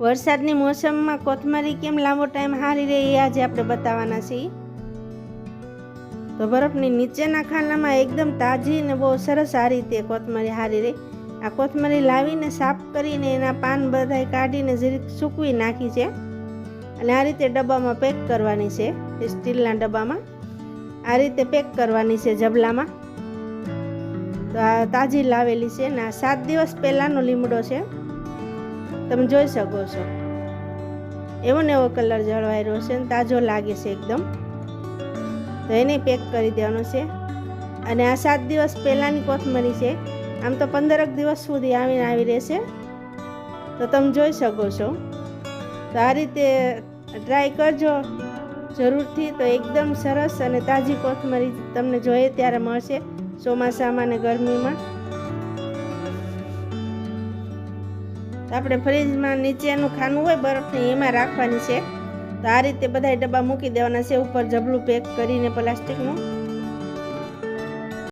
વરસાદની મોસમમાં કોથમરી કેમ લાંબો ટાઈમ હારી રહે એ આજે આપણે બતાવવાના છીએ. તો બરફની નીચેના ખાનામાં એકદમ તાજી ને બહુ સરસ આ રીતે કોથમરી હારી રહી. આ કોથમરી લાવીને સાફ કરીને એના પાન બધાય કાઢીને જરીક સૂકવી નાખી છે. અને આ રીતે ડબ્બામાં પેક કરવાની છે, એ સ્ટીલના ડબ્બામાં. આ રીતે પેક કરવાની છે જબલામાં તો આ તાજી લાવેલી છે ને આ સાત દિવસ પહેલાંનો લીમડો છે. તમે જોઈ શકો છો. એવો ને એવો કલર જળવાઈ રહ્યો છે તાજો લાગે છે એકદમ. તો એને પેક કરી દેવાનો છે. અને આ સાત દિવસ પહેલાંની કોથમરી છે. આમ તો પંદરક દિવસ સુધી આવીને આવી રહેશે. તો તમે જોઈ શકો છો. તો આ રીતે ટ્રાય કરજો. જરૂરથી તો એકદમ સરસ અને તાજી કોથમરી તમને જોઈએ ત્યારે મળશે ચોમાસામાં અને ગરમીમાં. આપણે ફ્રીજમાં નીચેનું ખાનું હોય, બરફની એમાં રાખવાની છે. તો આ રીતે બધા ડબ્બા મૂકી દેવાના છે, ઉપર જબલું પેક કરીને પ્લાસ્ટિકનું.